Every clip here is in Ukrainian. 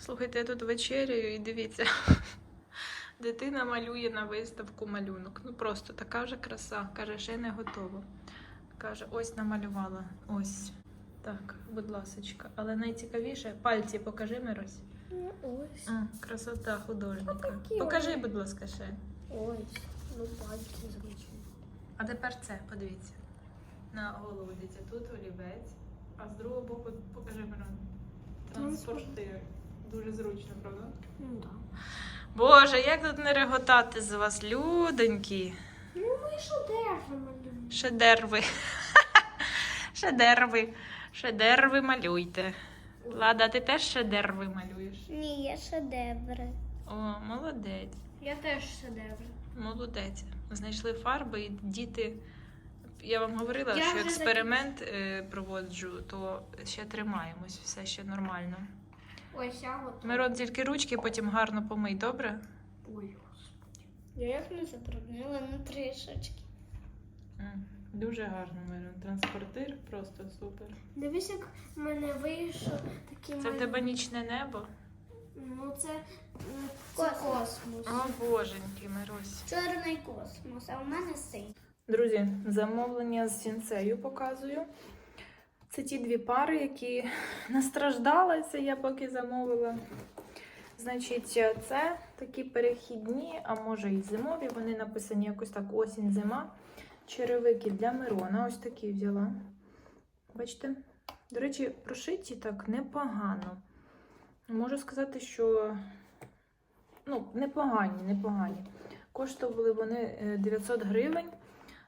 Слухайте, я тут вечеряю і дивіться. Дитина малює на виставку малюнок. Ну просто така вже краса. Каже, ще не готово. Каже, ось намалювала. Ось. Так, будь ласочка. Але найцікавіше, пальці покажи, Мирось. Ну, ось. М, красота художника. Покажи, будь ласка, ще. Ось. Ну, пальці зручні. А тепер це, подивіться. На голову дивіться. Тут олівець, а з другого боку покажи Мирон. Транспортир. Дуже зручно, правда? Ну, так. Боже, як тут не реготати з вас, людонькі. Ну, ми шедеври малюємо. Шедерви. Шедерви. Шедерви малюйте. Лада, ти теж шедерви малюєш? Ні, я шедеври. О, молодець. Я теж шедеври. Молодець. Знайшли фарби і діти. Я вам говорила, Я що експеримент е, проводжу, то ще тримаємось, все ще нормально. Ось готова. Мирон, тільки ручки потім гарно помий, добре? Ой, господи. Я як не забруднила на трішечки. М, Дуже гарно, Мирон. Транспортир просто супер. Дивись, як в мене вийшов такий Це в тебе нічне небо? Ну, це, м, це космос. О, боженьки, Мирось. Чорний космос, а в мене синій. Друзі, замовлення з сінцею показую. Це ті дві пари, які настраждалася, я поки замовила. Значить, це такі перехідні, а може і зимові. Вони написані якось так осінь-зима. Черевики для Мирона. Ось такі взяла. Бачите? До речі, прошиті так непогано. Можу сказати, що ну, непогані, непогані. Коштували вони е, 900 гривень.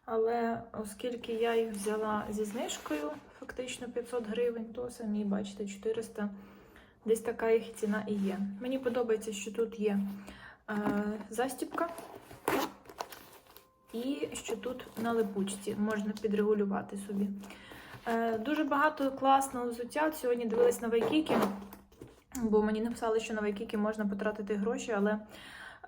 Але оскільки я їх взяла зі знижкою, фактично 500 гривень, то самі бачите, 400. Десь така їх ціна і є. Мені подобається, що тут є е, застібка і що тут на липучці можна підрегулювати собі. Е, дуже багато класного взуття. Сьогодні дивилась на Вайкікі, бо мені написали, що на Вайкікі можна потратити гроші, але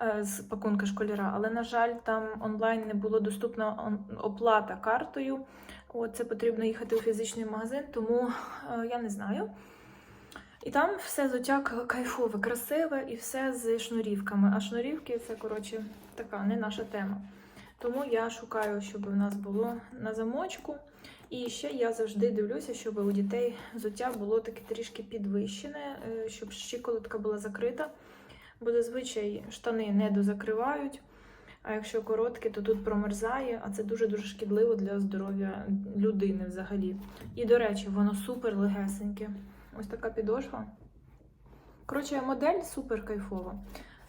е, з пакунка школяра. Але, на жаль, там онлайн не було доступна оплата картою. От, це потрібно їхати у фізичний магазин, тому е, я не знаю. І там все взуття кайфове, красиве і все з шнурівками. А шнурівки це, коротше, така не наша тема. Тому я шукаю, щоб у нас було на замочку. І ще я завжди дивлюся, щоб у дітей взуття було таке трішки підвищене, е, щоб щиколотка була закрита. Бо зазвичай штани не дозакривають. А якщо короткі, то тут промерзає, а це дуже-дуже шкідливо для здоров'я людини взагалі. І, до речі, воно супер легесеньке. Ось така підошва. Коротше, модель супер кайфова.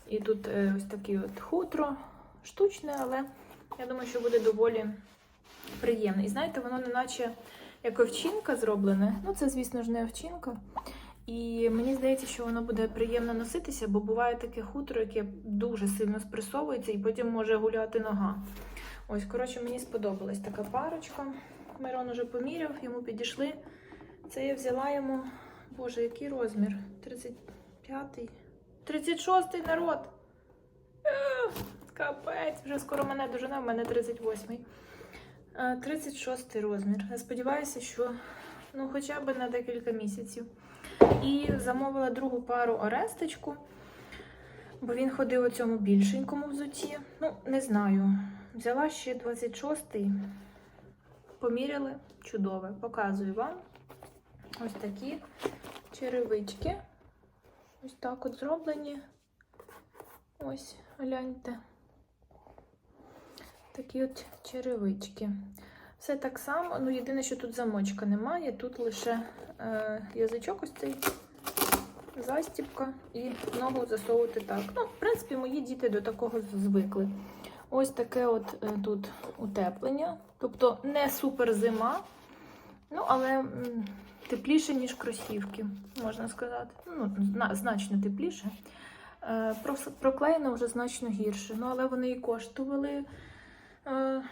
І тут е, ось таке от хутро, штучне, але я думаю, що буде доволі приємне. І знаєте, воно не наче як овчинка зроблене. Ну, це, звісно ж, не овчинка. І мені здається, що воно буде приємно носитися, бо буває таке хутро, яке дуже сильно спресовується і потім може гуляти нога. Ось, коротше, мені сподобалась така парочка. Мирон уже поміряв, йому підійшли. Це я взяла йому, боже, який розмір? 35-й. 36-й народ. Капець, вже скоро мене дожене, в мене 38-й. Е, 36 розмір. Я сподіваюся, що ну, хоча б на декілька місяців. І замовила другу пару Оресточку, бо він ходив у цьому більшенькому взутті. Ну, не знаю. Взяла ще 26-й. Поміряли. Чудове. Показую вам. Ось такі черевички. Ось так от зроблені. Ось, гляньте. Такі от черевички. Все так само, ну єдине, що тут замочка немає, тут лише е, язичок ось цей, застібка і ногу засовувати так. Ну, в принципі, мої діти до такого звикли. Ось таке от е, тут утеплення. Тобто не супер зима, ну, але м, тепліше, ніж кросівки, можна сказати. Ну, зна- значно тепліше. Е, проклеєно вже значно гірше. Ну, але вони і коштували. Е,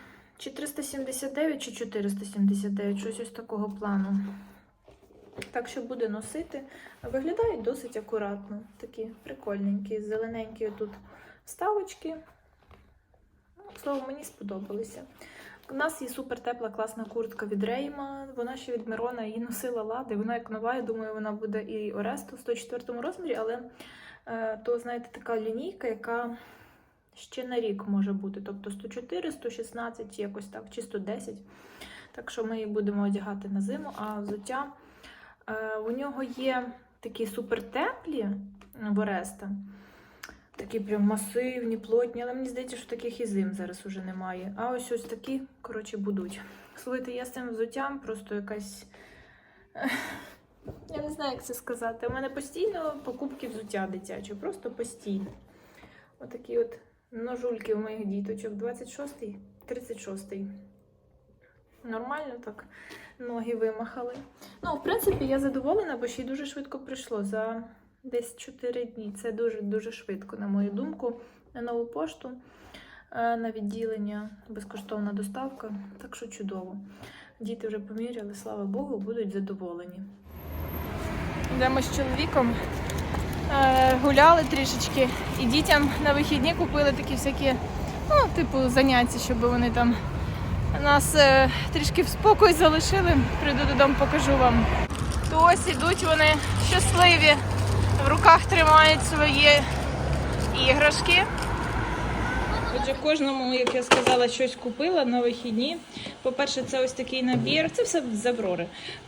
чи 379, чи 479, щось ось такого плану. Так що буде носити. Виглядають досить акуратно. Такі прикольненькі, зелененькі тут вставочки. Ну, мені сподобалися. У нас є супер тепла, класна куртка від Рейма. Вона ще від Мирона її носила лади. Вона як нова, я думаю, вона буде і Оресту в 104 розмірі, але е, то, знаєте, така лінійка, яка ще на рік може бути. Тобто 104, 116, якось так, чи 110. Так що ми її будемо одягати на зиму, а взуття е, у нього є такі супер теплі в Ореста. Такі прям масивні, плотні, але мені здається, що таких і зим зараз уже немає. А ось ось такі, коротше, будуть. Слухайте, я з цим взуттям просто якась. Я не знаю, як це сказати. У мене постійно покупки взуття дитячого, просто постійно. Отакі от ножульки у моїх діточок. 26-й, 36-й. Нормально так ноги вимахали. Ну, в принципі, я задоволена, бо ще й дуже швидко прийшло. За десь 4 дні. Це дуже-дуже швидко, на мою думку, на нову пошту, е, на відділення, безкоштовна доставка. Так що чудово. Діти вже поміряли, слава Богу, будуть задоволені. Йдемо з чоловіком. Е, Гуляли трішечки, і дітям на вихідні купили такі всякі, ну, типу, заняття, щоб вони там нас е, трішки в спокій залишили. Прийду додому, покажу вам. То ось ідуть вони щасливі, в руках тримають свої іграшки. Отже, кожному, як я сказала, щось купила на вихідні. По-перше, це ось такий набір, це все з Аврори.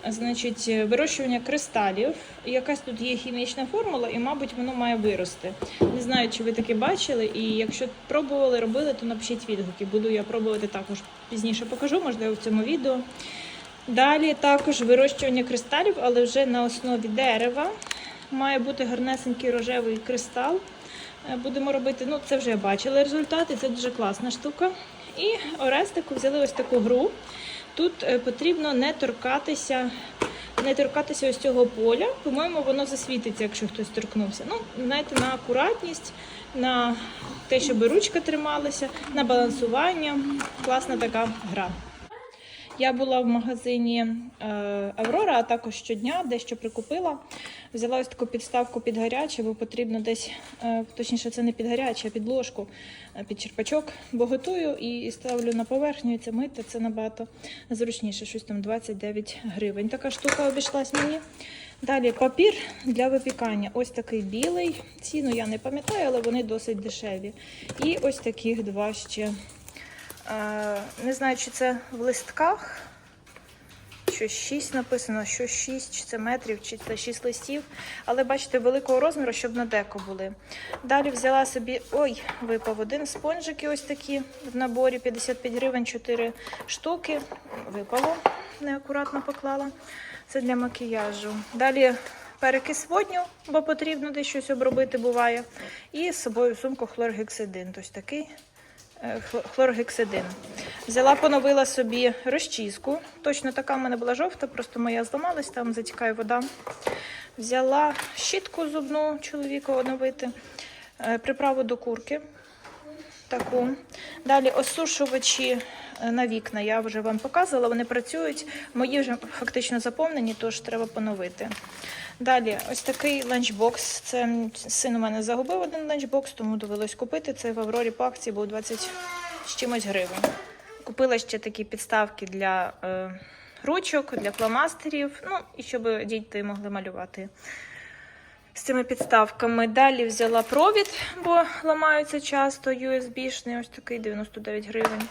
Значить, вирощування кристалів. Якась тут є хімічна формула, і, мабуть, воно має вирости. Не знаю, чи ви таке бачили, і якщо пробували, робили, то напишіть відгуки. Буду я пробувати також пізніше покажу, можливо, в цьому відео. Далі також вирощування кристалів, але вже на основі дерева. Має бути гарнесенький рожевий кристал. Е, Будемо робити, ну це вже я бачила результати, це дуже класна штука. І Орестику взяли ось таку гру. Тут е, потрібно не торкатися, не торкатися ось цього поля. По-моєму, воно засвітиться, якщо хтось торкнувся. Ну, знаєте, на акуратність, на те, щоб ручка трималася, на балансування. Класна така гра. Я була в магазині е, Аврора, а також щодня дещо прикупила. Взяла ось таку підставку під гаряче, бо потрібно десь, е, точніше, це не під гаряче, а під ложку, е, під черпачок, бо готую і ставлю на поверхню, і це мити, це набагато зручніше, щось там 29 гривень. Така штука обійшлась мені. Далі папір для випікання. Ось такий білий. Ціну я не пам'ятаю, але вони досить дешеві. І ось таких два ще. Е, Не знаю, чи це в листках. Що 6 написано, що 6, чи це метрів, чи це 6 листів. Але бачите, великого розміру, щоб на деко були. Далі взяла собі, ой, випав один спонжики ось такі в наборі 55 гривень, 4 штуки. Випало, неакуратно поклала. Це для макіяжу. Далі перекис водню, бо потрібно десь щось обробити буває. І з собою сумку хлоргексидин. Тобто такий хлоргексидин. Взяла, поновила собі розчіску. Точно така в мене була жовта, просто моя зламалась, там затікає вода. Взяла щітку зубну чоловіка оновити, е, приправу до курки. Таку. Далі осушувачі е, на вікна. Я вже вам показувала, вони працюють. Мої вже фактично заповнені, тож треба поновити. Далі, ось такий ланчбокс. Це син у мене загубив один ланчбокс, тому довелось купити. Це в Аврорі по акції був 20 з чимось гривень. Купила ще такі підставки для е, ручок, для фломастерів, ну і щоб діти могли малювати з цими підставками. Далі взяла провід, бо ламаються часто USB-шний, ось такий 99 гривень.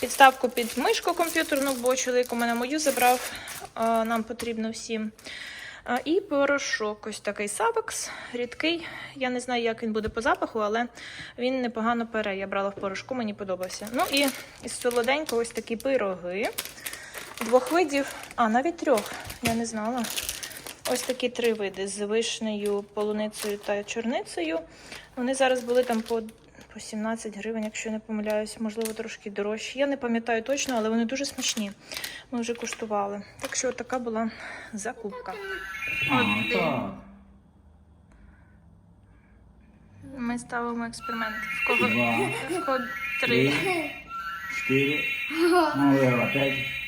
Підставку під мишку комп'ютерну, бо чоловік у мене мою забрав, нам потрібно всім. І порошок, ось такий Савекс, рідкий. Я не знаю, як він буде по запаху, але він непогано пере. Я брала в порошку, мені подобався. Ну і із солоденького ось такі пироги. Двох видів, а навіть трьох, я не знала. Ось такі три види з вишнею, полуницею та чорницею. Вони зараз були там по, по 17 гривень, якщо не помиляюсь, можливо, трошки дорожчі. Я не пам'ятаю точно, але вони дуже смачні. Ми вже куштували. Так що така була закупка. А. Ми ставимо експеримент. В кого, Два, в кого три, чотири. Ну, п'ять.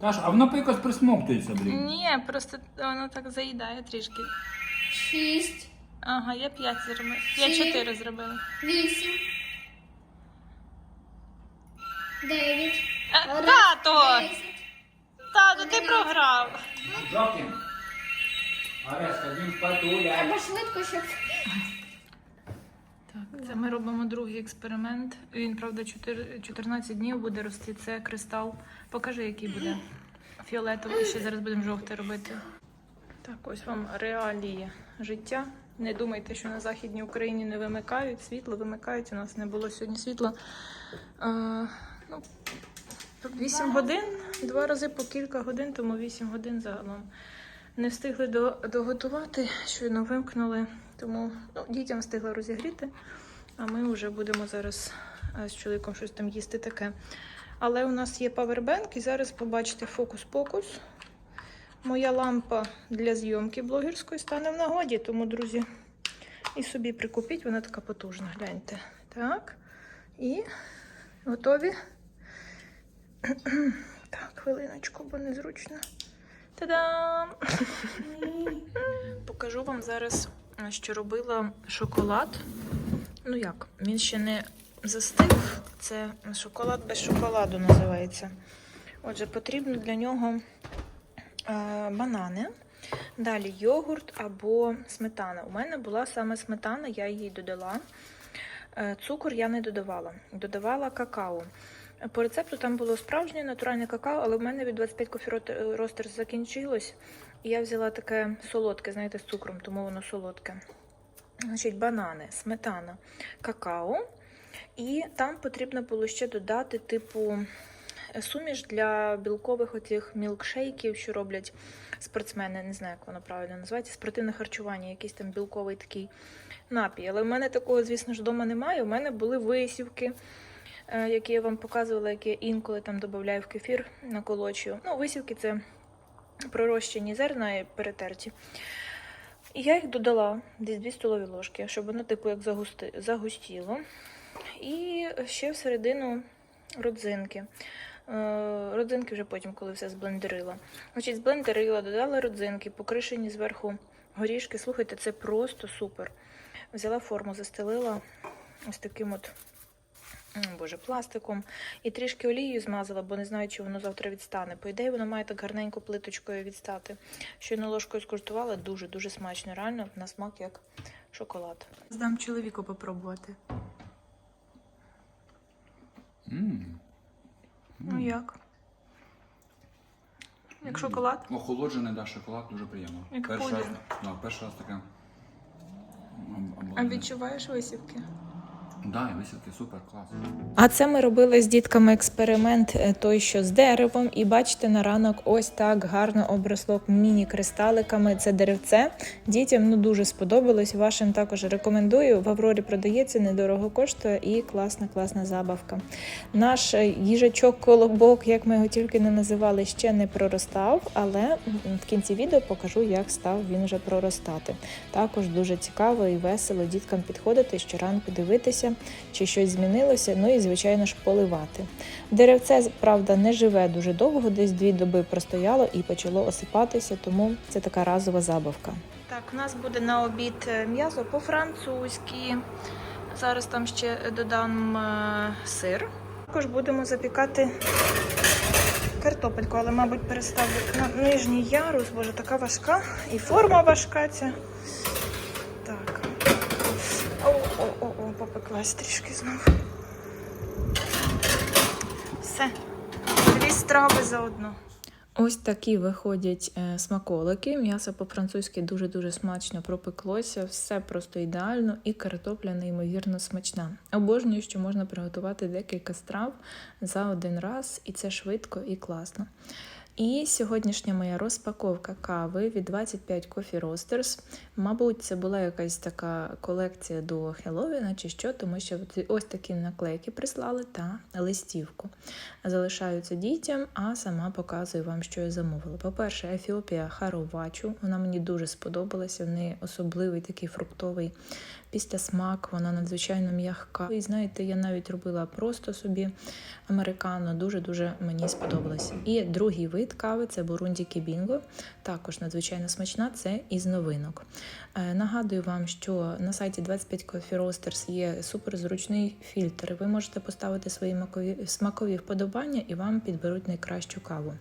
Та ж, а воно якось присмоктується, блін. Ні, просто воно так заїдає трішки. Шість, Ага, я 5 зробила. Я. 4 зробила. вісім, дев'ять, Тато! Тато, ти програв. Джокін. Арес, ходім патуля. Треба швидко, щоб Так, це ми робимо другий експеримент. Він, правда, 4, 14 днів буде рости. Це кристал. Покажи, який буде. Фіолетовий, ще зараз будемо жовтий робити. Так, ось вам реалії життя. Не думайте, що на Західній Україні не вимикають світло, вимикають. У нас не було сьогодні світла. А, ну, 8 годин, два рази по кілька годин, тому 8 годин загалом. Не встигли до, доготувати, щойно вимкнули, тому ну, дітям встигли розігріти, а ми вже будемо зараз е, з чоловіком щось там їсти таке. Але у нас є павербенк, і зараз побачите фокус-покус. Моя лампа для зйомки блогерської стане в нагоді, тому, друзі, і собі прикупіть, вона така потужна, гляньте. Так. І готові. Так, хвилиночку, бо незручно. Та-дам! Покажу вам зараз, що робила шоколад. Ну як, він ще не застиг. Це шоколад без шоколаду називається. Отже, потрібно для нього е, банани. Далі йогурт або сметана. У мене була саме сметана, я її додала. Е, Цукор я не додавала. Додавала какао. По рецепту там було справжнє натуральне какао, але в мене від 25 кофі ростер закінчилось. Я взяла таке солодке, знаєте, з цукром, тому воно солодке. Значить, банани, сметана, какао. І там потрібно було ще додати, типу, суміш для білкових оцих мілкшейків, що роблять спортсмени. Не знаю, як воно правильно називається. Спортивне харчування, якийсь там білковий такий напій. Але в мене такого, звісно ж, вдома немає. У мене були висівки е, які я вам показувала, які я інколи там додаю в кефір наколочую. Ну, висівки це пророщені зерна і перетерті. І я їх додала десь 2 столові ложки, щоб воно, типу, як загусти, загустіло. І ще всередину родзинки. Е, Родзинки вже потім, коли все зблендерила. Значить, зблендерила, додала родзинки, покришені зверху горішки. Слухайте, це просто супер. Взяла форму, застелила ось таким от боже, пластиком і трішки олією змазала, бо не знаю, чи воно завтра відстане. По ідеї, воно має так гарненько плиточкою відстати. Щойно ложкою скуштувала, дуже-дуже смачно. Реально на смак як шоколад. Здам чоловіку попробувати. Мм. Ну як? Як шоколад? Охолоджений, да, шоколад дуже приємно. Як перший раз, да, перший раз таке. А відчуваєш висівки? Да, і висівки супер, клас. А це ми робили з дітками експеримент е, той, що з деревом, і бачите, на ранок ось так гарно обросло міні-кристаликами. Це деревце. Дітям ну дуже сподобалось. Вашим також рекомендую. В Аврорі продається, недорого коштує і класна, класна забавка. Наш е, їжачок-колобок, як ми його тільки не називали, ще не проростав, але в кінці відео покажу, як став він вже проростати. Також дуже цікаво і весело діткам підходити щоранку дивитися, чи щось змінилося, ну і, звичайно ж, поливати. Деревце, правда, не живе дуже довго, десь дві доби простояло і почало осипатися, тому це така разова забавка. Так, у нас буде на обід е, м'ясо по-французьки. Зараз там ще додам е, сир. Також будемо запікати картопельку, але, мабуть, переставлю на нижній ярус, боже, така важка. І форма важка ця. Так. О-о-о, трішки знову. Все. Дві страви заодно. Ось такі виходять е, смаколики. М'ясо по-французьки дуже-дуже смачно пропеклося, все просто ідеально, і картопля неймовірно смачна. Обожнюю, що можна приготувати декілька страв за один раз, і це швидко і класно. І сьогоднішня моя розпаковка кави від 25 Coffee Roasters. Мабуть, це була якась така колекція до Хеллоуіна чи що, тому що ось такі наклейки прислали та листівку. Залишаються дітям, а сама показую вам, що я замовила. По-перше, Ефіопія Харовачу. Вона мені дуже сподобалася. В неї особливий такий фруктовий після смак, вона надзвичайно м'яка. І знаєте, я навіть робила просто собі американо, дуже-дуже мені сподобалось. І другий вид кави це Бурунді Кібінго. Також надзвичайно смачна, це із новинок. Е, Нагадую вам, що на сайті 25 Coffee Roasters є суперзручний фільтр. Ви можете поставити свої макові, смакові вподобання і вам підберуть найкращу каву.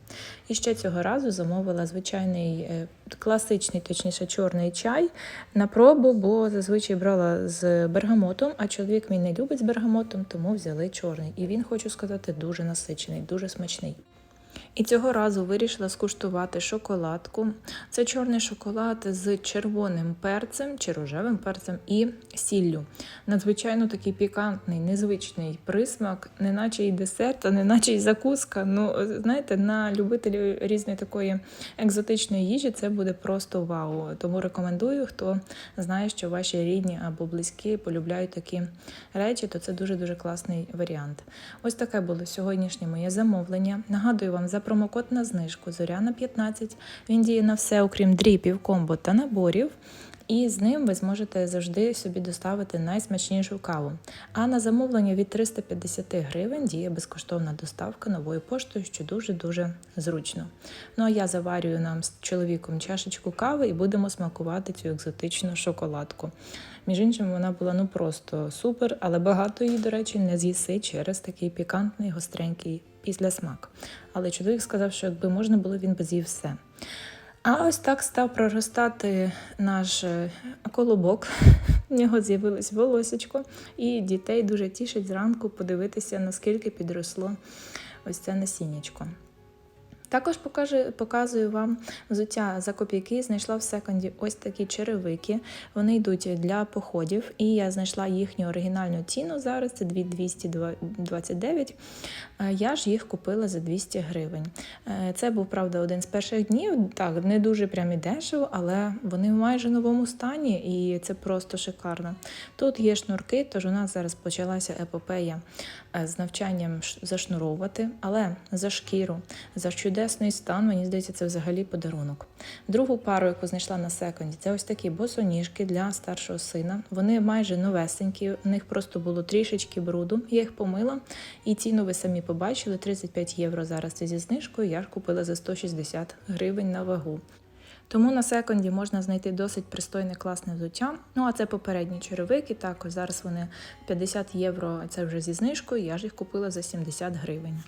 І ще цього разу замовила звичайний е, класичний, точніше, чорний чай на пробу, бо зазвичай брала з бергамотом, а чоловік мій не любить з бергамотом, тому взяли чорний. І він, хочу сказати, дуже насичений, дуже смачний. І цього разу вирішила скуштувати шоколадку. Це чорний шоколад з червоним перцем чи рожевим перцем і сіллю. Надзвичайно такий пікантний, незвичний присмак, неначе і десерт, а неначе й закуска. Ну, знаєте, на любителів різної такої екзотичної їжі це буде просто вау. Тому рекомендую, хто знає, що ваші рідні або близькі полюбляють такі речі, то це дуже-дуже класний варіант. Ось таке було сьогоднішнє моє замовлення. Нагадую вам за промокод на знижку Зоряна 15. Він діє на все, окрім дріпів, комбо та наборів. І з ним ви зможете завжди собі доставити найсмачнішу каву. А на замовлення від 350 гривень діє безкоштовна доставка новою поштою, що дуже-дуже зручно. Ну а я заварюю нам з чоловіком чашечку кави і будемо смакувати цю екзотичну шоколадку. Між іншим, вона була ну просто супер, але багато її, до речі, не з'їси через такий пікантний, гостренький післясмак. Але чоловік сказав, що якби можна було, він би з'їв все. А ось так став проростати наш е, колобок. В нього з'явилось волосечко, і дітей дуже тішить зранку подивитися, наскільки підросло ось це насіннячко. Також покажу, показую вам взуття за копійки. Знайшла в секонді ось такі черевики. Вони йдуть для походів, і я знайшла їхню оригінальну ціну зараз. Це 2229. Е, Я ж їх купила за 200 гривень. Е, Це був, правда, один з перших днів. Так, не дуже прям і дешево, але вони в майже новому стані, і це просто шикарно. Тут є шнурки, тож у нас зараз почалася епопея е, з навчанням зашнуровувати, але за шкіру, за чудесний стан, мені здається, це взагалі подарунок. Другу пару, яку знайшла на секонді, це ось такі босоніжки для старшого сина. Вони майже новесенькі, в них просто було трішечки бруду. Я їх помила, і ціну ви самі побачили: 35 євро зараз це зі знижкою. Я ж купила за 160 гривень на вагу. Тому на секонді можна знайти досить пристойне класне взуття. Ну а це попередні черевики. Також зараз вони 50 євро. Це вже зі знижкою. Я ж їх купила за 70 гривень.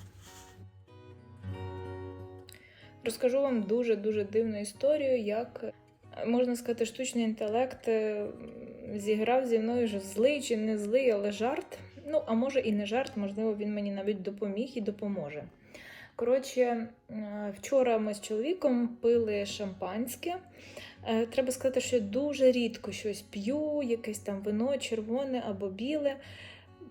Розкажу вам дуже-дуже дивну історію, як е, можна сказати, штучний інтелект е, зіграв зі мною вже злий чи не злий, але жарт. Ну, а може і не жарт, можливо, він мені навіть допоміг і допоможе. Коротше, е, вчора ми з чоловіком пили шампанське. Треба сказати, що я дуже рідко щось п'ю, якесь там вино червоне або біле.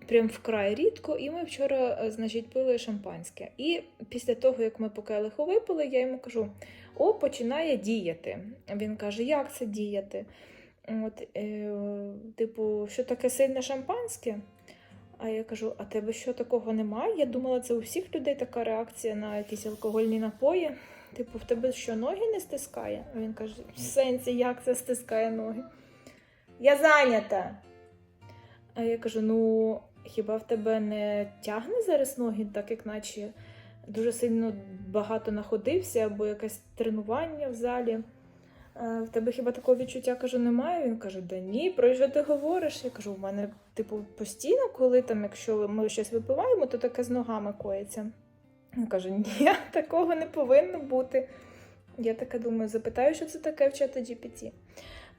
Прям вкрай рідко. І ми вчора, е, значить, пили шампанське. І після того, як ми по келиху випили, я йому кажу: о, починає діяти. Він каже, як це діяти? От, е, типу, що таке сильне шампанське? А я кажу: а тебе що такого немає? Я думала, це у всіх людей така реакція на якісь алкогольні напої. Типу, в тебе що ноги не стискає? А він каже: в сенсі, як це стискає ноги? Я зайнята. А я кажу: ну, хіба в тебе не тягне зараз ноги, так як наче дуже сильно багато находився, або якесь тренування в залі? Е, В тебе хіба такого відчуття кажу, немає? Він каже: Да ні, про що ти говориш? Я кажу, у мене, типу, постійно, коли там, якщо ми щось випиваємо, то таке з ногами коїться. Він каже: Ні, такого не повинно бути. Я таке думаю, запитаю, що це таке в чата GPT.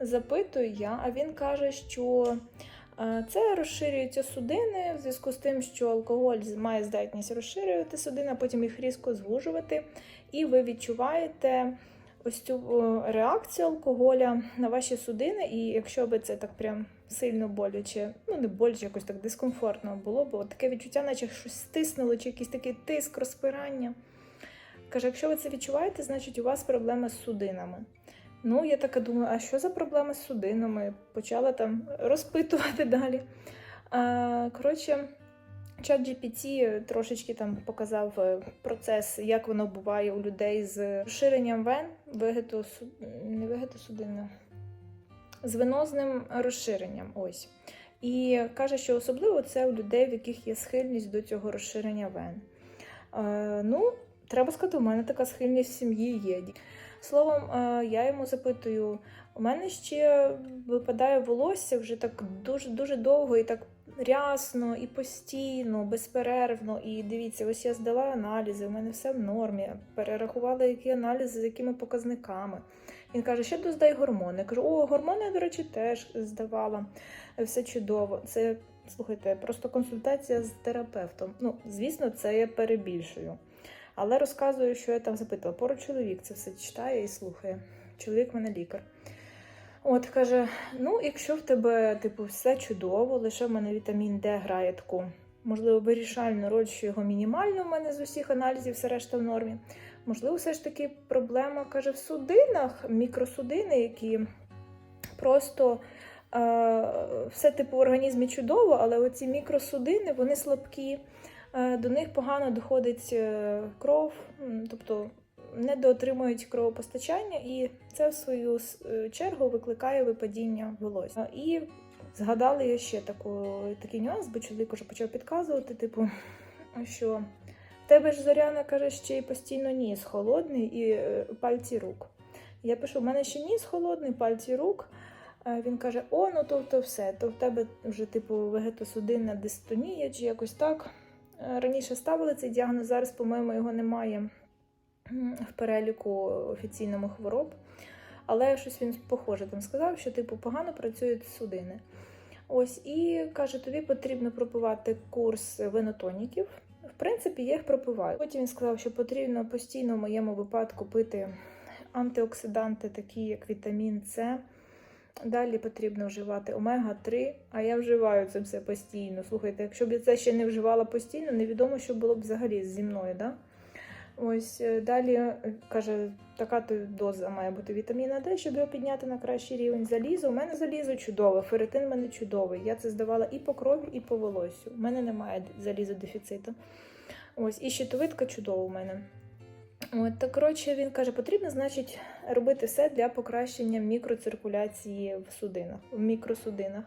Запитую я, а він каже, що це розширюються судини в зв'язку з тим, що алкоголь має здатність розширювати судини, а потім їх різко звужувати, і ви відчуваєте ось цю реакцію алкоголя на ваші судини. І якщо би це так прям сильно боляче, ну не боляче, якось так дискомфортно було, бо таке відчуття, наче щось стиснуло, чи якийсь такий тиск, розпирання. Каже, якщо ви це відчуваєте, значить у вас проблеми з судинами. Ну, я така думаю, а що за проблеми з судинами? Почала там розпитувати далі. Коротше, чат GPT трошечки там показав е, процес, як воно буває у людей з розширенням вен, вегетосу... не вегетосудинне, з венозним розширенням. Ось. І каже, що особливо це у людей, в яких є схильність до цього розширення вен. Е, ну, треба сказати, у мене така схильність в сім'ї є. Словом, е, я йому запитую: у мене ще випадає волосся вже так дуже дуже довго і так рясно, і постійно, безперервно. І дивіться, ось я здала аналізи, у мене все в нормі. Перерахувала, які аналізи, з якими показниками. Він каже, ще доздай гормони. Я кажу, о, гормони, до речі, теж здавала. Все чудово. Це слухайте, просто консультація з терапевтом. Ну, звісно, це я перебільшую. Але розказую, що я там запитала. Поруч чоловік це все читає і слухає. Чоловік в мене лікар. От каже: ну, якщо в тебе типу все чудово, лише в мене вітамін Д грає таку, можливо, вирішальну роль, що його мінімально в мене з усіх аналізів, все решта в нормі. Можливо, все ж таки проблема каже в судинах, мікросудини, які просто е, все типу в організмі чудово, але оці мікросудини вони слабкі. Е, До них погано доходить е, кров, тобто недоотримують кровопостачання, і це в свою е, чергу викликає випадіння волосся. І згадали я ще таку, такий нюанс, бо чоловік уже почав підказувати, типу, що в тебе ж Зоряна каже, ще й постійно ніс холодний і пальці рук. Я пишу: в мене ще ніс холодний, пальці рук. Він каже: О, ну то, то все, то в тебе вже типу вегетосудинна дистонія чи якось так. Раніше ставили цей діагноз, зараз, по-моєму, його немає в переліку офіційному хвороб. Але щось він похоже там сказав, що типу погано працюють судини. Ось і каже, тобі потрібно пропивати курс винотоніків. В принципі, я їх пропиваю. Потім він сказав, що потрібно постійно в моєму випадку пити антиоксиданти, такі як вітамін С. Далі потрібно вживати омега-3, а я вживаю це все постійно. Слухайте, якщо б я це ще не вживала постійно, невідомо, що було б взагалі зі мною. Да? Ось е, далі е, каже, така то доза має бути вітаміна Д, щоб його підняти на кращий рівень залізу. У мене залізо чудове, ферритин в мене чудовий. Я це здавала і по крові, і по волосю. У мене немає залізодефіциту. Ось, і щитовидка чудова у мене. От, так, коротше, він каже, потрібно, значить, робити все для покращення мікроциркуляції в судинах, в мікросудинах.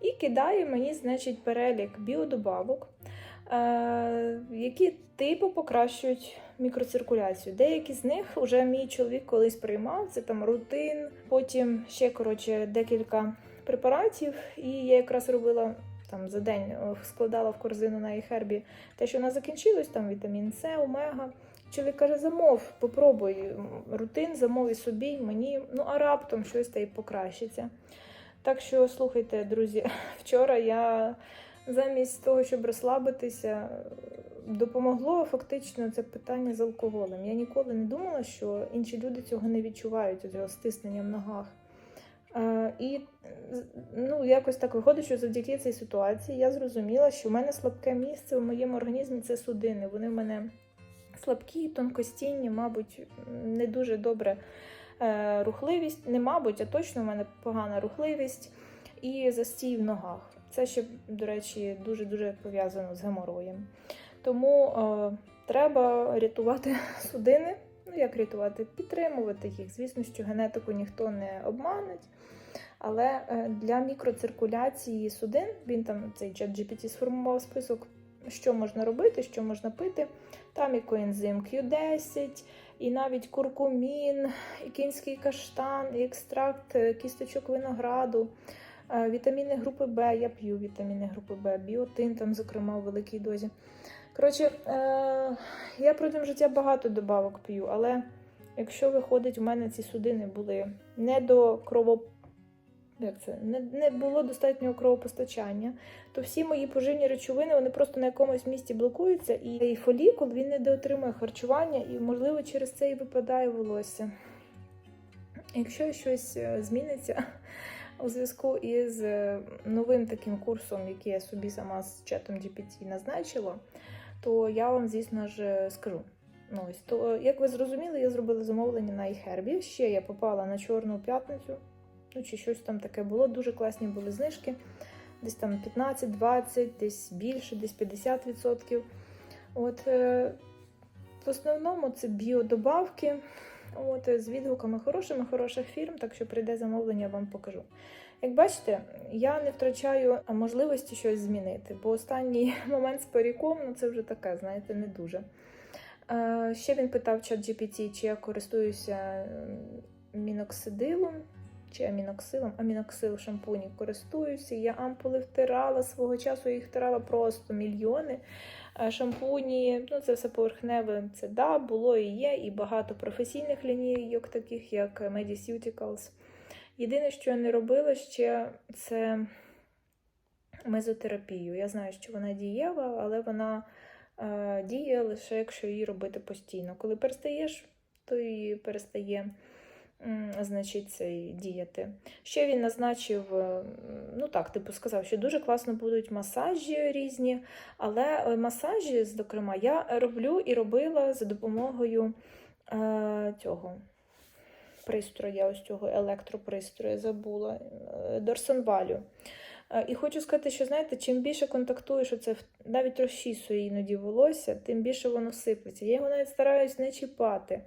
І кидає мені, значить, перелік біодобавок, е- які типу покращують мікроциркуляцію. Деякі з них вже мій чоловік колись приймав, це там рутин, потім ще коротше декілька препаратів, і я якраз робила. Там за день складала в корзину на iHerb те, що вона закінчилось, там вітамін С, омега. Чоловік каже, замов, попробуй рутин, замов і собі, мені, ну а раптом щось та й покращиться. Так що, слухайте, друзі, вчора я замість того, щоб розслабитися, допомогло фактично це питання з алкоголем. Я ніколи не думала, що інші люди цього не відчувають, цього стиснення в ногах. І ну, якось так виходить, що завдяки цій ситуації я зрозуміла, що в мене слабке місце в моєму організмі це судини. Вони в мене слабкі, тонкостінні, мабуть, не дуже добре е, рухливість. Не мабуть, а точно в мене погана рухливість і застій в ногах. Це ще, до речі, дуже-дуже пов'язано з геморроєм. Тому е, треба рятувати судини. Ну, як рятувати? Підтримувати їх. Звісно, що генетику ніхто не обманить. Але е, для мікроциркуляції судин він там цей чат GPT сформував список, що можна робити, що можна пити. Там і коензим Q10, і навіть куркумін, і кінський каштан, і екстракт е, кісточок винограду, е, вітаміни групи Б. Я п'ю вітаміни групи Б, біотин там, зокрема, у великій дозі. Коротше, е, я протягом життя багато добавок п'ю, але якщо виходить, у мене ці судини були не до крово... Як це? Не, не було достатнього кровопостачання, то всі мої поживні речовини вони просто на якомусь місці блокуються, і фолікул він не доотримує харчування, і, можливо, через це і випадає волосся. Якщо щось е, зміниться у зв'язку із е, новим таким курсом, який я собі сама з чатом GPT назначила, то я вам, звісно ж, скажу. Ну, ось, то, як ви зрозуміли, я зробила замовлення на iHerb. Ще я попала на Чорну п'ятницю, ну чи щось там таке було. Дуже класні були знижки. Десь там 15-20, десь більше, десь 50%. От, е, в основному це біодобавки. От, е, з відгуками хорошими, хороших фірм, так що прийде замовлення, я вам покажу. Як бачите, я не втрачаю можливості щось змінити, бо останній момент з паріком, ну це вже таке, знаєте, не дуже. Е, Ще він питав чат GPT, чи я користуюся міноксидилом, чи аміноксилом, аміноксил шампуні користуюся. Я ампули втирала свого часу, я їх втирала просто мільйони. Шампуні, ну це все поверхневе, це да, було і є, і багато професійних лінійок, таких як Mediceuticals. Єдине, що я не робила ще, це мезотерапію. Я знаю, що вона дієва, але вона е, діє лише якщо її робити постійно. Коли перестаєш, то і перестає значить, діяти. Ще він назначив, е, ну так, типу сказав, що дуже класно будуть масажі різні, але е, масажі, зокрема, я роблю і робила за допомогою е, цього. Пристрою, ось цього електропристрою, забула Дорсонвалю. Е, І хочу сказати, що знаєте, чим більше контактуєш, оце навіть розчісує іноді волосся, тим більше воно сиплеться. Я його навіть стараюсь не чіпати.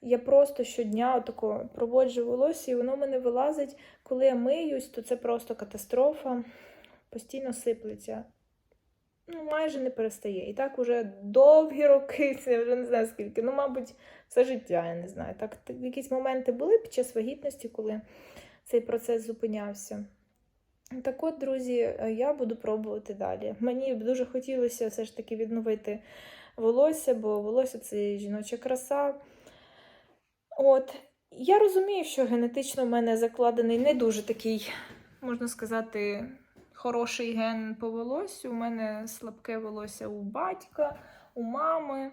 Я просто щодня отако проводжу волосся, і воно в мене вилазить. Коли я миюсь, то це просто катастрофа. Постійно сиплеться. Ну, майже не перестає. І так уже довгі роки, це я вже не знаю скільки. Ну, мабуть, все життя, я не знаю. Так, якісь моменти були під час вагітності, коли цей процес зупинявся. Так от, друзі, е, я буду пробувати далі. Мені б дуже хотілося все ж таки відновити волосся, бо волосся це жіноча краса. От. Я розумію, що генетично в мене закладений не дуже такий, можна сказати, хороший ген по волоссю. У мене слабке волосся у батька, у мами.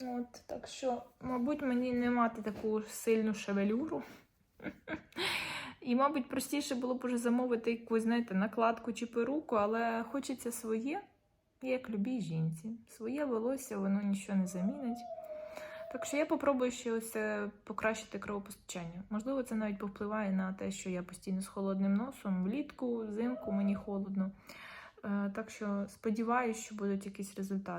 От, так що, мабуть, мені не мати таку сильну шевелюру. І, мабуть, простіше було б уже замовити якусь, знаєте, накладку чи перуку, але хочеться своє, як любій жінці. Своє волосся, воно нічого не замінить. Так що я попробую ще ось е, покращити кровопостачання. Можливо, це навіть повпливає на те, що я постійно з холодним носом, влітку, взимку мені холодно. Е, Так що сподіваюся, що будуть якісь результати.